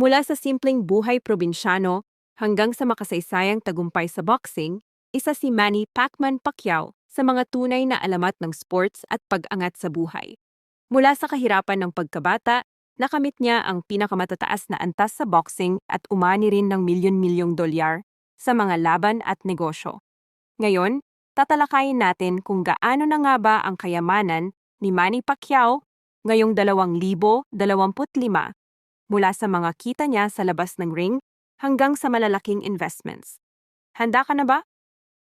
Mula sa simpleng buhay probinsyano hanggang sa makasaysayang tagumpay sa boxing, isa si Manny Pacman Pacquiao sa mga tunay na alamat ng sports at pag-angat sa buhay. Mula sa kahirapan ng pagkabata, nakamit niya ang pinakamatataas na antas sa boxing at umani rin ng milyon-milyong dolyar sa mga laban at negosyo. Ngayon, tatalakayin natin kung gaano na nga ba ang kayamanan ni Manny Pacquiao ngayong 2025 mula sa mga kita niya sa labas ng ring hanggang sa malalaking investments. Handa ka na ba?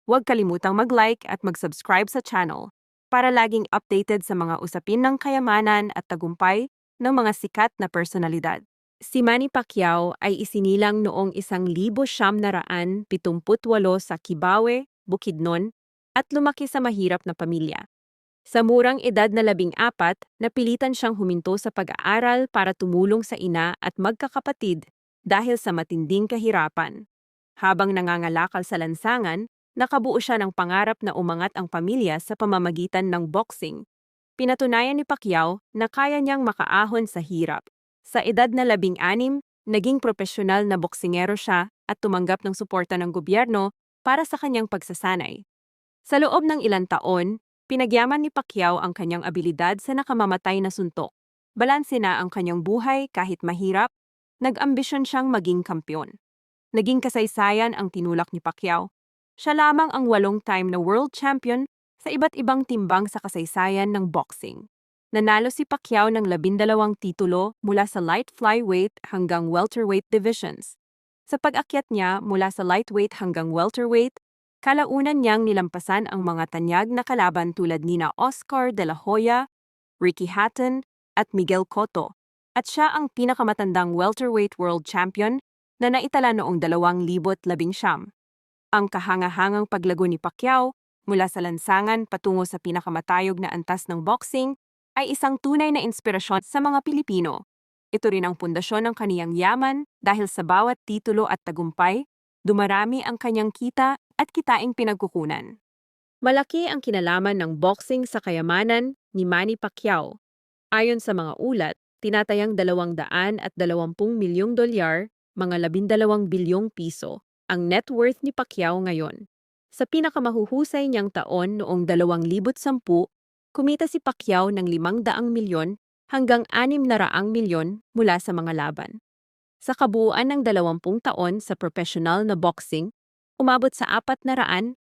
Huwag kalimutang mag-like at mag-subscribe sa channel para laging updated sa mga usapin ng kayamanan at tagumpay ng mga sikat na personalidad. Si Manny Pacquiao ay isinilang noong 1978 sa Kibawe, Bukidnon, at lumaki sa mahirap na pamilya. Sa murang edad na labing apat, napilitan siyang huminto sa pag-aaral para tumulong sa ina at magkakapatid dahil sa matinding kahirapan. Habang nangangalakal sa lansangan, nakabuo siya ng pangarap na umangat ang pamilya sa pamamagitan ng boxing. Pinatunayan ni Pacquiao na kaya niyang makaahon sa hirap. Sa edad na labing anim, naging profesional na boksingero siya at tumanggap ng suporta ng gobyerno para sa kanyang pagsasanay. Sa loob ng ilang taon, Pinagyaman ni Pacquiao ang kanyang abilidad sa nakamamatay na suntok. Balanse na ang kanyang buhay kahit mahirap, nag-ambisyon siyang maging kampyon. Naging kasaysayan ang tinulak ni Pacquiao. Siya lamang ang walong-time na world champion sa iba't ibang timbang sa kasaysayan ng boxing. Nanalo si Pacquiao ng labindalawang titulo mula sa light flyweight hanggang welterweight divisions. Sa pag-akyat niya mula sa lightweight hanggang welterweight, Kalaunan niyang nilampasan ang mga tanyag na kalaban tulad nina Oscar de la Hoya, Ricky Hatton, at Miguel Cotto, at siya ang pinakamatandang welterweight world champion na naitala noong 2019. Ang kahangahangang paglago ni Pacquiao mula sa lansangan patungo sa pinakamatayog na antas ng boxing ay isang tunay na inspirasyon sa mga Pilipino. Ito rin ang pundasyon ng kaniyang yaman dahil sa bawat titulo at tagumpay, dumarami ang kanyang kita at kitaing pinagkukunan. Malaki ang kinalaman ng boxing sa kayamanan ni Manny Pacquiao. Ayon sa mga ulat, tinatayang 220 milyong dolyar, mga 12 bilyong piso, ang net worth ni Pacquiao ngayon. Sa pinakamahuhusay niyang taon noong 2010, kumita si Pacquiao ng 500 milyon hanggang 600 milyon mula sa mga laban. Sa kabuuan ng 20 taon sa professional na boxing, umabot sa 446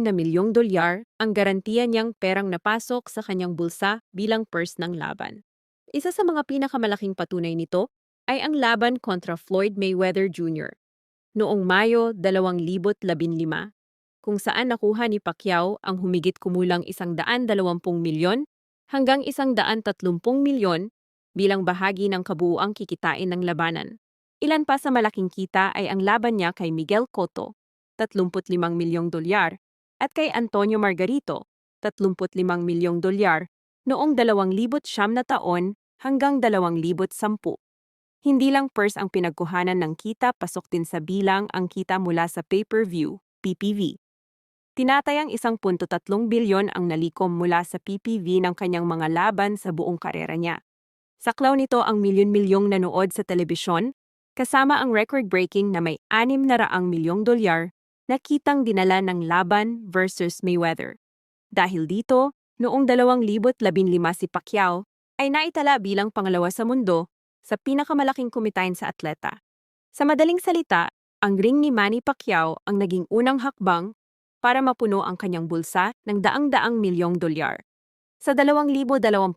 na milyong dolyar ang garantiya niyang perang napasok sa kanyang bulsa bilang purse ng laban. Isa sa mga pinakamalaking patunay nito ay ang laban kontra Floyd Mayweather Jr. noong Mayo 2015 kung saan nakuha ni Pacquiao ang humigit kumulang 120 milyon hanggang 130 milyon bilang bahagi ng kabuuang kikitain ng labanan. Ilan pa sa malaking kita ay ang laban niya kay Miguel Cotto, 35 milyong dolyar, at kay Antonio Margarito, 35 milyong dolyar, noong 2000 siyam na taon hanggang 2010. Hindi lang purse ang pinagkuhanan ng kita pasok din sa bilang ang kita mula sa pay-per-view, PPV. Tinatayang 1.3 bilyon ang nalikom mula sa PPV ng kanyang mga laban sa buong karera niya. Saklaw nito ang milyon-milyong nanood sa telebisyon kasama ang record-breaking na may 600 milyong dolyar na kitang dinala ng laban versus Mayweather. Dahil dito, noong 2015 si Pacquiao ay naitala bilang pangalawa sa mundo sa pinakamalaking kumitain sa atleta. Sa madaling salita, ang ring ni Manny Pacquiao ang naging unang hakbang para mapuno ang kanyang bulsa ng daang-daang milyong dolyar. Sa 2025,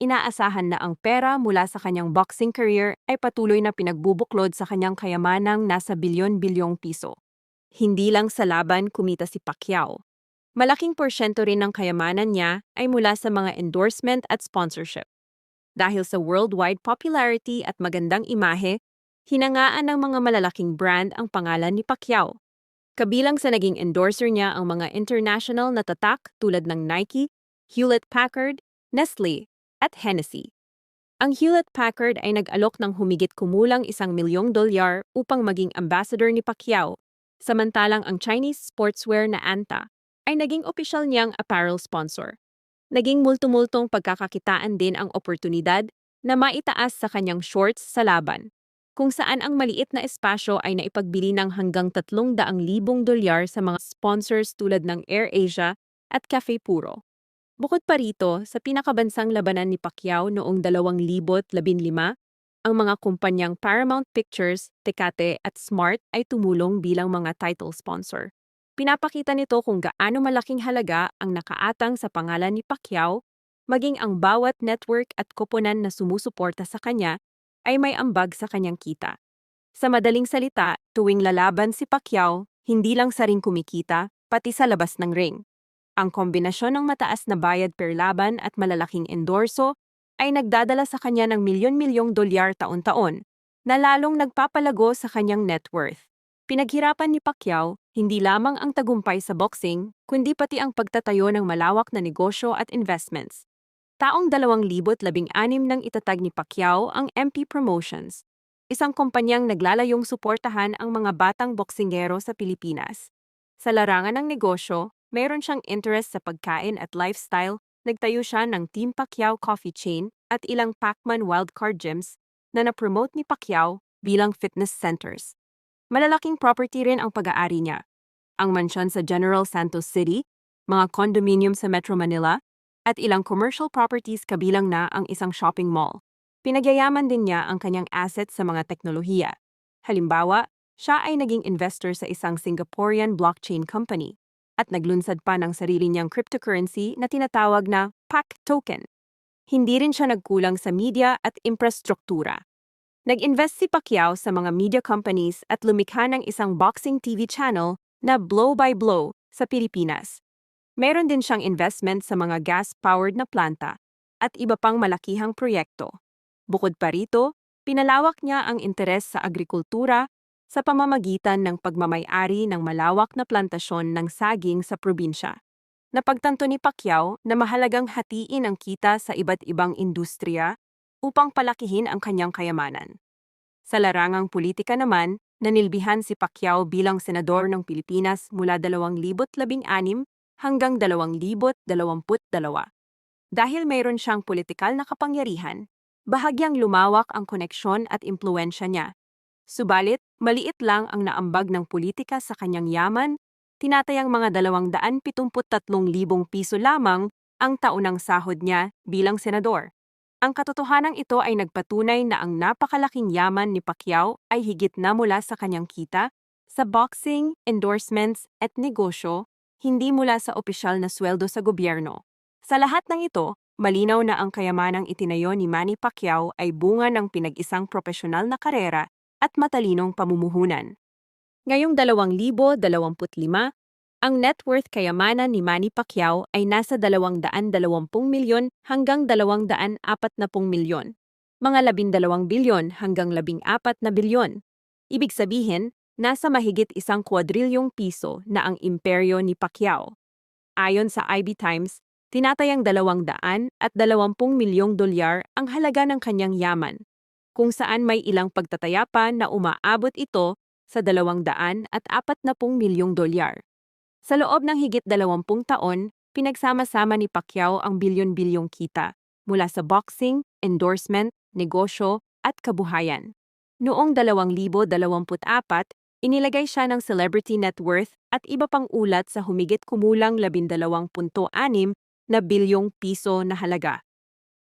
inaasahan na ang pera mula sa kanyang boxing career ay patuloy na pinagbubuklod sa kanyang kayamanang nasa bilyon-bilyong piso. Hindi lang sa laban kumita si Pacquiao. Malaking porsyento rin ng kayamanan niya ay mula sa mga endorsement at sponsorship. Dahil sa worldwide popularity at magandang imahe, hinangaan ng mga malalaking brand ang pangalan ni Pacquiao. Kabilang sa naging endorser niya ang mga international na tatak tulad ng Nike, Hewlett-Packard, Nestle, at Hennessy. Ang Hewlett-Packard ay nag-alok ng humigit kumulang isang milyong dolyar upang maging ambassador ni Pacquiao, samantalang ang Chinese sportswear na Anta ay naging opisyal niyang apparel sponsor. Naging multumultong pagkakakitaan din ang oportunidad na maitaas sa kanyang shorts sa laban. kung saan ang maliit na espasyo ay naipagbili ng hanggang 300,000 dolyar sa mga sponsors tulad ng AirAsia at Cafe Puro. Bukod pa rito, sa pinakabansang labanan ni Pacquiao noong 2015, ang mga kumpanyang Paramount Pictures, Tecate at Smart ay tumulong bilang mga title sponsor. Pinapakita nito kung gaano malaking halaga ang nakaatang sa pangalan ni Pacquiao, maging ang bawat network at koponan na sumusuporta sa kanya ay may ambag sa kanyang kita. Sa madaling salita, tuwing lalaban si Pacquiao, hindi lang sa ring kumikita, pati sa labas ng ring. Ang kombinasyon ng mataas na bayad per laban at malalaking endorso ay nagdadala sa kanya ng milyon-milyong dolyar taon-taon na lalong nagpapalago sa kanyang net worth. Pinaghirapan ni Pacquiao hindi lamang ang tagumpay sa boxing, kundi pati ang pagtatayo ng malawak na negosyo at investments. Taong 2016 nang itatag ni Pacquiao ang MP Promotions, isang kumpanyang naglalayong suportahan ang mga batang boksingero sa Pilipinas. Sa larangan ng negosyo, mayroon siyang interest sa pagkain at lifestyle, nagtayo siya ng Team Pacquiao Coffee Chain at ilang Pacman Wildcard Gyms na na-promote ni Pacquiao bilang fitness centers. Malalaking property rin ang pag-aari niya. Ang mansyon sa General Santos City, mga condominium sa Metro Manila, at ilang commercial properties kabilang na ang isang shopping mall. Pinagyayaman din niya ang kanyang assets sa mga teknolohiya. Halimbawa, siya ay naging investor sa isang Singaporean blockchain company at naglunsad pa ng sarili niyang cryptocurrency na tinatawag na PAC token. Hindi rin siya nagkulang sa media at infrastruktura. Nag-invest si Pacquiao sa mga media companies at lumikha ng isang boxing TV channel na Blow by Blow sa Pilipinas. Meron din siyang investment sa mga gas-powered na planta at iba pang malakihang proyekto. Bukod pa rito, pinalawak niya ang interes sa agrikultura sa pamamagitan ng pagmamayari ng malawak na plantasyon ng saging sa probinsya. Napagtanto ni Pacquiao na mahalagang hatiin ang kita sa iba't ibang industriya upang palakihin ang kanyang kayamanan. Sa larangang politika naman, nanilbihan si Pacquiao bilang senador ng Pilipinas mula 2016 hanggang 2022. Dahil mayroon siyang politikal na kapangyarihan, bahagyang lumawak ang koneksyon at impluensya niya. Subalit, maliit lang ang naambag ng politika sa kanyang yaman, tinatayang mga 273,000 piso lamang ang taunang sahod niya bilang senador. Ang katotohanan ito ay nagpatunay na ang napakalaking yaman ni Pacquiao ay higit na mula sa kanyang kita, sa boxing, endorsements at negosyo, hindi mula sa opisyal na sweldo sa gobyerno. Sa lahat ng ito, malinaw na ang kayamanang itinayo ni Manny Pacquiao ay bunga ng pinag-isang profesional na karera at matalinong pamumuhunan. Ngayong 2025, ang net worth kayamanan ni Manny Pacquiao ay nasa 220 milyon hanggang 240 milyon, mga 12 bilyon hanggang 14 na bilyon. Ibig sabihin, nasa mahigit isang kwadrilyong piso na ang imperyo ni Pacquiao. Ayon sa IB Times, tinatayang 200 at 20 milyong dolyar ang halaga ng kanyang yaman, kung saan may ilang pagtataya pa na umaabot ito sa 200 at 40 milyong dolyar. Sa loob ng higit 20 taon, pinagsama-sama ni Pacquiao ang bilyon-bilyong kita mula sa boxing, endorsement, negosyo at kabuhayan. Noong 2024, inilagay siya ng celebrity net worth at iba pang ulat sa humigit kumulang 12.6 na bilyong piso na halaga.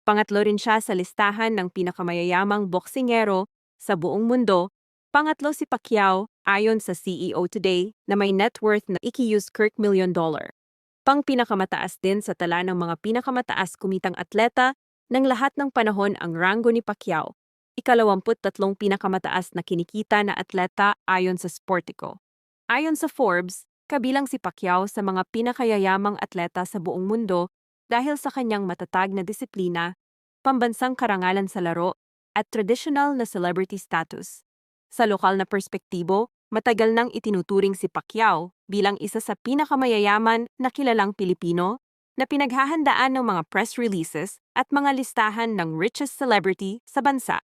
Pangatlo rin siya sa listahan ng pinakamayayamang boksingero sa buong mundo. Pangatlo si Pacquiao ayon sa CEO Today na may net worth na ikiuse Kirk million dollar. Pang pinakamataas din sa tala ng mga pinakamataas kumitang atleta ng lahat ng panahon ang rango ni Pacquiao, ikalawamput tatlong pinakamataas na kinikita na atleta ayon sa Sportico. Ayon sa Forbes, kabilang si Pacquiao sa mga pinakayayamang atleta sa buong mundo dahil sa kanyang matatag na disiplina, pambansang karangalan sa laro, at traditional na celebrity status. Sa lokal na perspektibo, matagal nang itinuturing si Pacquiao bilang isa sa pinakamayayaman na kilalang Pilipino na pinaghahandaan ng mga press releases at mga listahan ng richest celebrity sa bansa.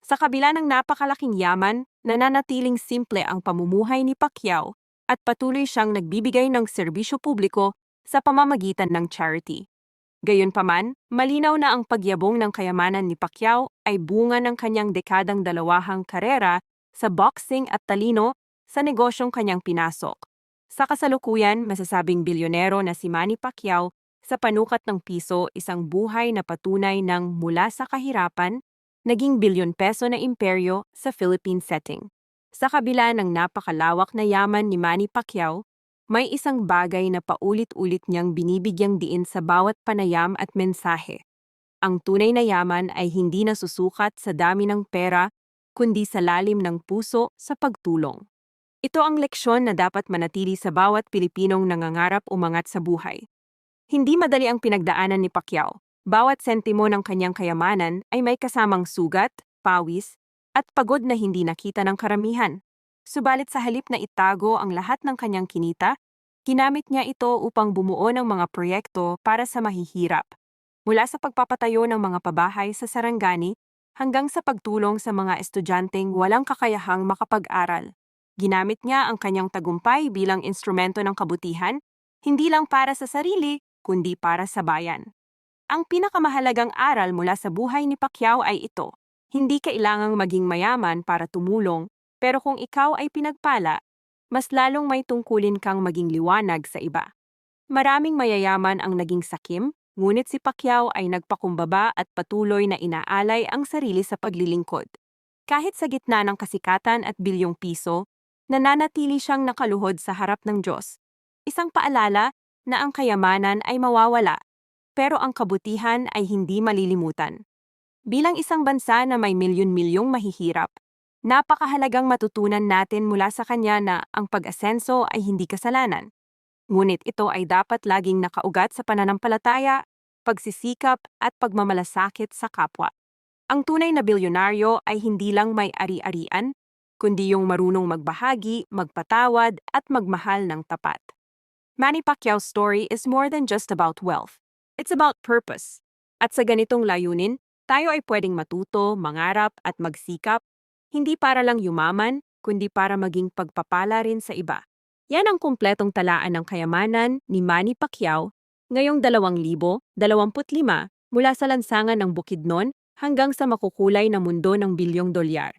Sa kabila ng napakalaking yaman, nananatiling simple ang pamumuhay ni Pacquiao at patuloy siyang nagbibigay ng serbisyo publiko sa pamamagitan ng charity. Gayunpaman, malinaw na ang pagyabong ng kayamanan ni Pacquiao ay bunga ng kanyang dekadang dalawahang karera sa boxing at talino sa negosyong kanyang pinasok. Sa kasalukuyan, masasabing bilyonero na si Manny Pacquiao sa panukat ng piso isang buhay na patunay ng mula sa kahirapan, naging bilyon peso na imperyo sa Philippine setting. Sa kabila ng napakalawak na yaman ni Manny Pacquiao, may isang bagay na paulit-ulit niyang binibigyang diin sa bawat panayam at mensahe. Ang tunay na yaman ay hindi nasusukat sa dami ng pera, kundi sa lalim ng puso sa pagtulong. Ito ang leksyon na dapat manatili sa bawat Pilipinong nangangarap umangat sa buhay. Hindi madali ang pinagdaanan ni Pacquiao. Bawat sentimo ng kanyang kayamanan ay may kasamang sugat, pawis, at pagod na hindi nakita ng karamihan. Subalit sa halip na itago ang lahat ng kanyang kinita, ginamit niya ito upang bumuo ng mga proyekto para sa mahihirap. Mula sa pagpapatayo ng mga pabahay sa Sarangani hanggang sa pagtulong sa mga estudyanteng walang kakayahang makapag-aral. Ginamit niya ang kanyang tagumpay bilang instrumento ng kabutihan, hindi lang para sa sarili, kundi para sa bayan. Ang pinakamahalagang aral mula sa buhay ni Pacquiao ay ito. Hindi kailangang maging mayaman para tumulong, pero kung ikaw ay pinagpala, mas lalong may tungkulin kang maging liwanag sa iba. Maraming mayayaman ang naging sakim, ngunit si Pacquiao ay nagpakumbaba at patuloy na inaalay ang sarili sa paglilingkod. Kahit sa gitna ng kasikatan at bilyong piso, nananatili siyang nakaluhod sa harap ng Diyos. Isang paalala na ang kayamanan ay mawawala, pero ang kabutihan ay hindi malilimutan. Bilang isang bansa na may milyon-milyong mahihirap, Napakahalagang matutunan natin mula sa kanya na ang pag-asenso ay hindi kasalanan. Ngunit ito ay dapat laging nakaugat sa pananampalataya, pagsisikap at pagmamalasakit sa kapwa. Ang tunay na bilyonaryo ay hindi lang may ari-arian, kundi yung marunong magbahagi, magpatawad at magmahal ng tapat. Manny Pacquiao's story is more than just about wealth. It's about purpose. At sa ganitong layunin, tayo ay pwedeng matuto, mangarap at magsikap hindi para lang yumaman, kundi para maging pagpapala rin sa iba. Yan ang kumpletong talaan ng kayamanan ni Manny Pacquiao ngayong 2025 mula sa lansangan ng Bukidnon hanggang sa makukulay na mundo ng bilyong dolyar.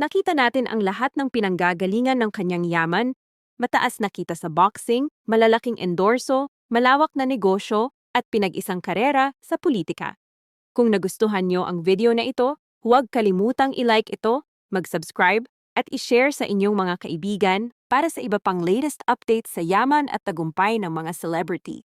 Nakita natin ang lahat ng pinanggagalingan ng kanyang yaman, mataas na kita sa boxing, malalaking endorso, malawak na negosyo, at pinag-isang karera sa politika. Kung nagustuhan nyo ang video na ito, huwag kalimutang i-like ito mag-subscribe at i-share sa inyong mga kaibigan para sa iba pang latest updates sa yaman at tagumpay ng mga celebrity.